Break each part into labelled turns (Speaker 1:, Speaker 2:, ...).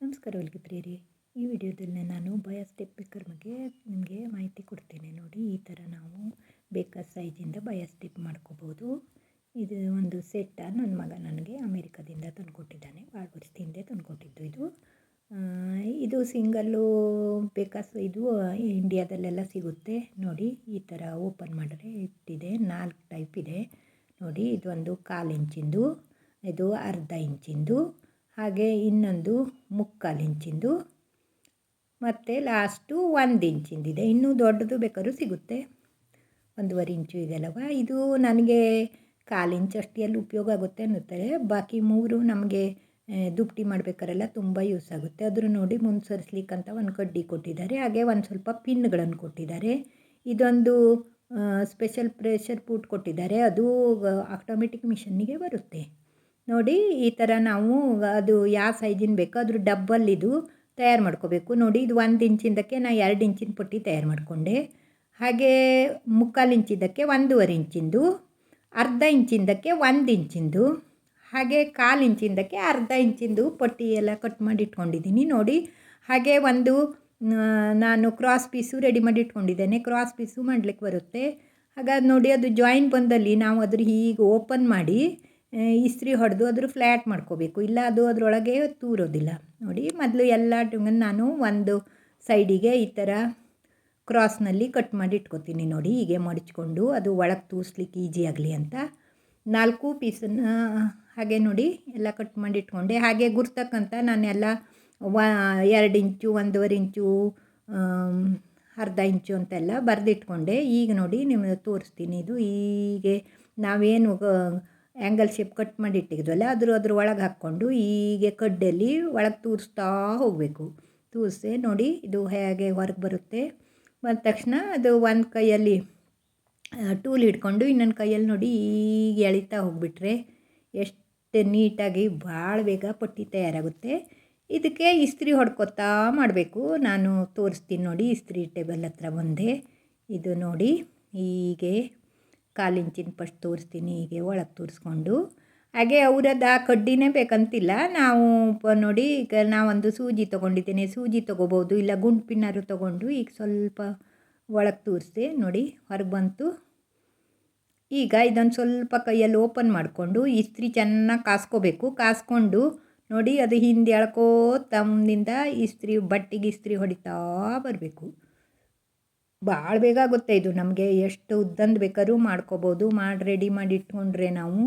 Speaker 1: ನಮಸ್ಕಾರ ಹೊಲಿಗೆ ಪ್ರಿಯರಿ. ಈ ವಿಡಿಯೋದಲ್ಲಿ ನಾನು ಬಯ ಸ್ಟೆಪ್ ಬೇಕರ್ ಬಗ್ಗೆ ನಿಮಗೆ ಮಾಹಿತಿ ಕೊಡ್ತೇನೆ ನೋಡಿ. ಈ ಥರ ನಾವು ಬೇಕಾದ ಸೈಜಿಂದ ಬಯ ಸ್ಟೆಪ್ ಮಾಡ್ಕೋಬೋದು. ಇದು ಒಂದು ಸೆಟ್ಟ ನನ್ನ ಮಗ ನನಗೆ ಅಮೇರಿಕಾದಿಂದ ತಂದುಕೊಟ್ಟಿದ್ದಾನೆ. ಭಾಳ ವರ್ಷದಿಂದ ತಂದುಕೊಟ್ಟಿದ್ದು ಇದು. ಇದು ಸಿಂಗಲ್ಲು ಬೇಕಾಸ್ ಇದು ಇಂಡಿಯಾದಲ್ಲೆಲ್ಲ ಸಿಗುತ್ತೆ. ನೋಡಿ, ಈ ಥರ ಓಪನ್ ಮಾಡಿದ್ರೆ ಇಟ್ಟಿದೆ. ನಾಲ್ಕು ಟೈಪ್ ಇದೆ. ನೋಡಿ, ಇದೊಂದು ಕಾಲು ಇಂಚಿಂದು, ಇದು ಅರ್ಧ ಇಂಚಿಂದು ಹಾಗೆ ಇನ್ನೊಂದು ಮುಕ್ಕಾಲು ಇಂಚಿಂದು ಮತ್ತು ಲಾಸ್ಟು ಒಂದು ಇಂಚಿಂದಿದೆ. ಇನ್ನೂ ದೊಡ್ಡದು ಬೇಕಾದ್ರೂ ಸಿಗುತ್ತೆ. ಒಂದೂವರೆ ಇಂಚು ಇದೆಲ್ಲವ ಇದು ನನಗೆ ಕಾಲು ಇಂಚ್ ಅಷ್ಟು ಉಪಯೋಗ ಆಗುತ್ತೆ ಅನ್ನುತ್ತಾರೆ. ಬಾಕಿ ಮೂರು ನಮಗೆ ದುಪ್ಟಿ ಮಾಡಬೇಕಾರೆಲ್ಲ ತುಂಬ ಯೂಸ್ ಆಗುತ್ತೆ. ಅದ್ರ ನೋಡಿ ಮುಂದೆ ಸರಿಸ್ಲಿಕ್ಕಂತ ಒಂದು ಕಡ್ಡಿ ಕೊಟ್ಟಿದ್ದಾರೆ. ಹಾಗೆ ಒಂದು ಸ್ವಲ್ಪ ಪಿನ್ಗಳನ್ನು ಕೊಟ್ಟಿದ್ದಾರೆ. ಇದೊಂದು ಸ್ಪೆಷಲ್ ಪ್ರೆಷರ್ ಪೂಟ್ ಕೊಟ್ಟಿದ್ದಾರೆ. ಅದು ಆಟೋಮೆಟಿಕ್ ಮಿಷನ್ನಿಗೆ ಬರುತ್ತೆ. ನೋಡಿ ಈ ಥರ ನಾವು ಅದು ಯಾವ ಸೈಜಿನ ಬೇಕೋ ಅದ್ರ ಡಬ್ಬಲ್ ಇದು ತಯಾರು ಮಾಡ್ಕೋಬೇಕು. ನೋಡಿ ಇದು ಒಂದು ಇಂಚಿಂದಕ್ಕೆ ನಾ ಎರಡು ಇಂಚಿನ ಪಟ್ಟಿ ತಯಾರು ಮಾಡಿಕೊಂಡೆ. ಹಾಗೆ ಮುಕ್ಕಾಲು ಇಂಚಿದ್ದಕ್ಕೆ ಒಂದೂವರೆ ಇಂಚಿಂದು, ಅರ್ಧ ಇಂಚಿಂದಕ್ಕೆ ಒಂದು ಇಂಚಿಂದು, ಹಾಗೆ ಕಾಲು ಇಂಚಿಂದಕ್ಕೆ ಅರ್ಧ ಇಂಚಿಂದು ಪಟ್ಟಿ ಎಲ್ಲ ಕಟ್ ಮಾಡಿ ಇಟ್ಕೊಂಡಿದ್ದೀನಿ. ನೋಡಿ ಹಾಗೆ ಒಂದು ನಾನು ಕ್ರಾಸ್ ಪೀಸು ರೆಡಿ ಮಾಡಿ ಇಟ್ಕೊಂಡಿದ್ದೇನೆ. ಕ್ರಾಸ್ ಪೀಸು ಮಾಡಲಿಕ್ಕೆ ಬರುತ್ತೆ. ಹಾಗಾದ್ರೆ ನೋಡಿ ಅದು ಜಾಯಿನ್ ಬಂದಲ್ಲಿ ನಾವು ಅದ್ರ ಹೀಗೆ ಓಪನ್ ಮಾಡಿ ಇಸ್ತ್ರಿ ಹೊಡೆದು ಅದ್ರ ಫ್ಲ್ಯಾಟ್ ಮಾಡ್ಕೋಬೇಕು. ಇಲ್ಲ ಅದು ಅದರೊಳಗೆ ತೂರೋದಿಲ್ಲ. ನೋಡಿ, ಮೊದಲು ಎಲ್ಲ ನಾನು ಒಂದು ಸೈಡಿಗೆ ಈ ಥರ ಕ್ರಾಸ್ನಲ್ಲಿ ಕಟ್ ಮಾಡಿ ಇಟ್ಕೊತೀನಿ ನೋಡಿ. ಹೀಗೆ ಮಡಚ್ಕೊಂಡು ಅದು ಒಳಗೆ ತೂರಿಸ್ಲಿಕ್ಕೆ ಈಜಿ ಆಗಲಿ ಅಂತ. ನಾಲ್ಕು ಪೀಸನ್ನು ಹಾಗೆ ನೋಡಿ, ಎಲ್ಲ ಕಟ್ ಮಾಡಿ ಇಟ್ಕೊಂಡೆ. ಹಾಗೆ ಗುರ್ತಕ್ಕಂಥ ನಾನೆಲ್ಲ ವ, ಎರಡು ಇಂಚು, ಒಂದೂವರೆ ಇಂಚು ಅರ್ಧ ಇಂಚು ಅಂತೆಲ್ಲ ಬರೆದಿಟ್ಕೊಂಡೆ. ಈಗ ನೋಡಿ ನಿಮಗೆ ತೋರಿಸ್ತೀನಿ. ಇದು ಹೀಗೆ ನಾವೇನು ಆ್ಯಂಗಲ್ ಶೇಪ್ ಕಟ್ ಮಾಡಿ ಇಟ್ಟಿದ್ವಲ್ಲ ಅದ್ರ ಅದ್ರ ಒಳಗೆ ಹಾಕ್ಕೊಂಡು ಹೀಗೆ ಕಡ್ಡಲ್ಲಿ ಒಳಗೆ ತೂರಿಸ್ತಾ ಹೋಗಬೇಕು. ತೂರಿಸಿ ನೋಡಿ ಇದು ಹೇಗೆ ಹೊರಗೆ ಬರುತ್ತೆ. ಬಂದ ತಕ್ಷಣ ಅದು ಒಂದು ಕೈಯಲ್ಲಿ ಟೂಲ್ ಹಿಡ್ಕೊಂಡು ಇನ್ನೊಂದು ಕೈಯಲ್ಲಿ ನೋಡಿ ಈಗ ಎಳಿತಾ ಹೋಗಿಬಿಟ್ರೆ ಎಷ್ಟು ನೀಟಾಗಿ ಭಾಳ ಬೇಗ ಪಟ್ಟಿ ತಯಾರಾಗುತ್ತೆ. ಇದಕ್ಕೆ ಇಸ್ತ್ರಿ ಹೊಡ್ಕೊತಾ ಮಾಡಬೇಕು. ನಾನು ತೋರಿಸ್ತೀನಿ ನೋಡಿ ಇಸ್ತ್ರಿ ಟೇಬಲ್ ಹತ್ರ ಬಂದೆ ಇದು ನೋಡಿ ಹೀಗೆ ಕಾಲು ಪಸ್ಟ್ ತೋರಿಸ್ತೀನಿ, ಹೀಗೆ ಒಳಗೆ ತೋರಿಸ್ಕೊಂಡು. ಹಾಗೆ ಅವರದ್ದು ಆ ಕಡ್ಡಿನೇ ಬೇಕಂತಿಲ್ಲ. ನಾವು ನೋಡಿ, ಈಗ ನಾವೊಂದು ಸೂಜಿ ತೊಗೊಂಡಿದ್ದೇನೆ. ಸೂಜಿ ತೊಗೋಬೋದು, ಇಲ್ಲ ಗುಂಡು ಪಿನ್ನಾರು ತೊಗೊಂಡು ಈಗ ಸ್ವಲ್ಪ ಒಳಗೆ ತೂರಿಸಿ ನೋಡಿ, ಹೊರಗೆ ಬಂತು. ಈಗ ಇದೊಂದು ಸ್ವಲ್ಪ ಕೈಯಲ್ಲಿ ಓಪನ್ ಮಾಡಿಕೊಂಡು ಇಸ್ತ್ರಿ ಚೆನ್ನಾಗಿ ಕಾಸ್ಕೋಬೇಕು. ಕಾಸ್ಕೊಂಡು ನೋಡಿ, ಅದು ಹಿಂದೆ ಎಳ್ಕೋ ತಮ್ಮಿಂದ ಇಸ್ತ್ರಿ, ಬಟ್ಟೆಗೆ ಇಸ್ತ್ರಿ ಹೊಡಿತಾ ಬರಬೇಕು. ಭಾಳ ಬೇಗ ಆಗುತ್ತೆ ಇದು. ನಮಗೆ ಎಷ್ಟು ಉದ್ದಂದು ಬೇಕಾದ್ರೂ ಮಾಡ್ಕೋಬೋದು. ಮಾಡಿ ರೆಡಿ ಮಾಡಿ ಇಟ್ಕೊಂಡ್ರೆ ನಾವು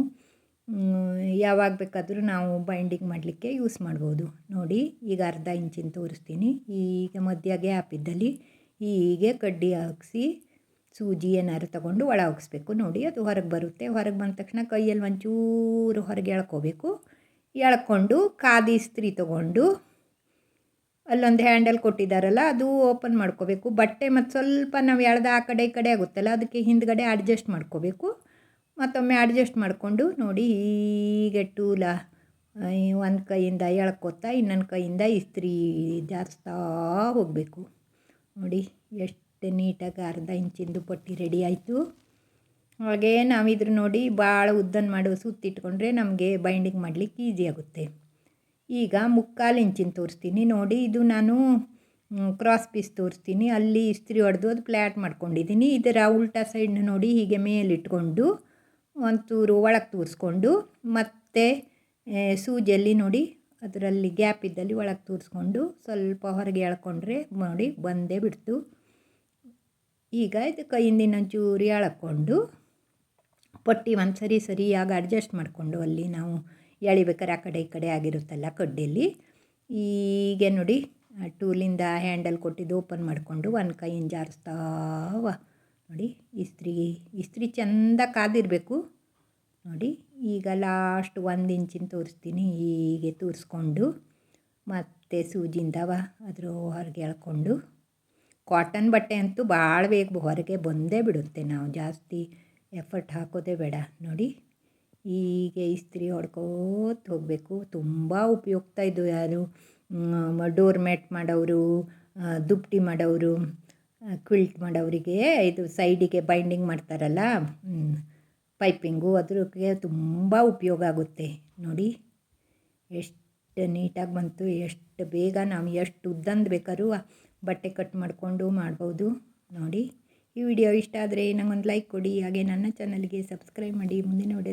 Speaker 1: ಯಾವಾಗ ಬೇಕಾದರೂ ನಾವು ಬೈಂಡಿಂಗ್ ಮಾಡಲಿಕ್ಕೆ ಯೂಸ್ ಮಾಡ್ಬೋದು. ನೋಡಿ, ಈಗ ಅರ್ಧ ಇಂಚಿನ ತೋರಿಸ್ತೀನಿ. ಈಗ ಮಧ್ಯ ಗ್ಯಾಪ್ ಇದ್ದಲ್ಲಿ ಹೀಗೆ ಕಡ್ಡಿ ಹಾಕ್ಸಿ ಸೂಜಿ ಏನಾದ್ರು ತಗೊಂಡು ಒಳ ಹೋಗಿಸ್ಬೇಕು ನೋಡಿ, ಅದು ಹೊರಗೆ ಬರುತ್ತೆ. ಹೊರಗೆ ಬಂದ ತಕ್ಷಣ ಕೈಯಲ್ಲಿ ಒಂಚೂರು ಹೊರಗೆ ಎಳ್ಕೋಬೇಕು. ಎಳ್ಕೊಂಡು ಕಾದಿ ಇಸ್ತ್ರಿ ತೊಗೊಂಡು ಅಲ್ಲೊಂದು ಹ್ಯಾಂಡಲ್ ಕೊಟ್ಟಿದ್ದಾರಲ್ಲ, ಅದು ಓಪನ್ ಮಾಡ್ಕೋಬೇಕು. ಬಟ್ಟೆ ಮತ್ತು ಸ್ವಲ್ಪ ನಾವು ಎಳ್ದ ಆ ಕಡೆ ಈ ಕಡೆ ಆಗುತ್ತಲ್ಲ, ಅದಕ್ಕೆ ಹಿಂದ್ಗಡೆ ಅಡ್ಜಸ್ಟ್ ಮಾಡ್ಕೋಬೇಕು. ಮತ್ತೊಮ್ಮೆ ಅಡ್ಜಸ್ಟ್ ಮಾಡಿಕೊಂಡು ನೋಡಿ ಹೀಗೆ ಟೂಲ ಒಂದು ಕೈಯಿಂದ ಎಳ್ಕೊತಾ ಇನ್ನೊಂದು ಕೈಯಿಂದ ಇಸ್ತ್ರಿ ಜಾರಿಸ್ತಾ ಹೋಗಬೇಕು. ನೋಡಿ, ಎಷ್ಟು ನೀಟಾಗಿ ಅರ್ಧ ಇಂಚಿಂದು ಪಟ್ಟಿ ರೆಡಿ ಆಯಿತು. ಹಾಗೆ ನಾವಿದ್ರ ನೋಡಿ ಭಾಳ ಉದ್ದನ್ ಮಾಡೋ ಸುತ್ತಿಟ್ಕೊಂಡ್ರೆ ನಮಗೆ ಬೈಂಡಿಂಗ್ ಮಾಡಲಿಕ್ಕೆ ಈಸಿ ಆಗುತ್ತೆ. ಈಗ ಮುಕ್ಕಾಲು ಇಂಚಿನ ತೋರಿಸ್ತೀನಿ. ನೋಡಿ, ಇದು ನಾನು ಕ್ರಾಸ್ ಪೀಸ್ ತೋರಿಸ್ತೀನಿ. ಅಲ್ಲಿ ಇಸ್ತ್ರಿ ಹೊಡೆದು ಅದು ಪ್ಲ್ಯಾಟ್ ಮಾಡ್ಕೊಂಡಿದ್ದೀನಿ. ಇದರ ಉಲ್ಟಾ ಸೈಡ್ನ ನೋಡಿ, ಹೀಗೆ ಮೇಲಿಟ್ಕೊಂಡು, ಒಂಚೂರು ಒಳಗೆ ತೋರಿಸ್ಕೊಂಡು, ಮತ್ತೆ ಸೂಜಿಯಲ್ಲಿ ನೋಡಿ, ಅದರಲ್ಲಿ ಗ್ಯಾಪ್ ಇದ್ದಲ್ಲಿ ಒಳಗೆ ತೋರಿಸ್ಕೊಂಡು, ಸ್ವಲ್ಪ ಹೊರಗೆ ಎಳ್ಕೊಂಡ್ರೆ ನೋಡಿ, ಬಂದೇ ಬಿಡ್ತು. ಈಗ ಇದು ಕೈಯಿಂದ ಇನ್ನೊಂಚೂರು ಎಳ್ಕೊಂಡು, ಪಟ್ಟಿ ಒಂದು ಸರಿ ಸರಿಯಾಗಿ ಅಡ್ಜಸ್ಟ್ ಮಾಡಿಕೊಂಡು ಅಲ್ಲಿ ನಾವು ಎಳಿಬೇಕಾರೆ ಆ ಕಡೆ ಈ ಕಡೆ ಆಗಿರುತ್ತಲ್ಲ ಕಡ್ಡಿಯಲ್ಲಿ ಹೀಗೆ ನೋಡಿ ಟೂಲಿಂದ ಹ್ಯಾಂಡಲ್ ಕೊಟ್ಟಿದ್ದು ಓಪನ್ ಮಾಡಿಕೊಂಡು ಒಂದು ಕೈಯಿಂದ ಜಾರಿಸ್ತಾವ ನೋಡಿ, ಇಸ್ತ್ರಿ ಇಸ್ತ್ರಿ ಚೆಂದ ಕಾದಿರಬೇಕು. ನೋಡಿ, ಈಗ ಲಾಸ್ಟ್ ಒಂದು ಇಂಚಿನ ತೋರಿಸ್ತೀನಿ. ಹೀಗೆ ತೋರಿಸ್ಕೊಂಡು ಮತ್ತು ಸೂಜಿಂದವ ಅದ್ರ ಹೊರಗೆ ಎಳ್ಕೊಂಡು. ಕಾಟನ್ ಬಟ್ಟೆ ಅಂತೂ ಭಾಳ ಬೇಗ ಹೊರಗೆ ಬಂದೇ ಬಿಡುತ್ತೆ. ನಾವು ಜಾಸ್ತಿ ಎಫರ್ಟ್ ಹಾಕೋದೇ ಬೇಡ. ನೋಡಿ ಹೀಗೆ ಇಸ್ತ್ರಿ ಹೊಡ್ಕೋತ ಹೋಗಬೇಕು. ತುಂಬ ಉಪಯುಕ್ತ ಇದು ಯಾರು. ಡೋರ್ ಮ್ಯಾಟ್ ಮಾಡೋರು ದುಪ್ಟಿ ಮಾಡೋರು ಕ್ವಿಲ್ಟ್ ಮಾಡೋರಿಗೆ ಇದು ಸೈಡಿಗೆ ಬೈಂಡಿಂಗ್ ಮಾಡ್ತಾರಲ್ಲ ಪೈಪಿಂಗು ಅದಕ್ಕೆ ತುಂಬ ಉಪಯೋಗ ಆಗುತ್ತೆ. ನೋಡಿ, ಎಷ್ಟು ನೀಟಾಗಿ ಬಂತು, ಎಷ್ಟು ಬೇಗ ನಾವು ಎಷ್ಟು ಉದ್ದಂದು ಬೇಕಾದ್ರೂ ಬಟ್ಟೆ ಕಟ್ ಮಾಡಿಕೊಂಡು ಮಾಡ್ಬೋದು. ನೋಡಿ, ಈ ವಿಡಿಯೋ ಇಷ್ಟ ಆದರೆ ನಂಗೊಂದು ಲೈಕ್ ಕೊಡಿ, ಹಾಗೆ ನನ್ನ ಚಾನಲ್ಗೆ ಸಬ್ಸ್ಕ್ರೈಬ್ ಮಾಡಿ ಮುಂದಿನ ವಿಡಿಯೋ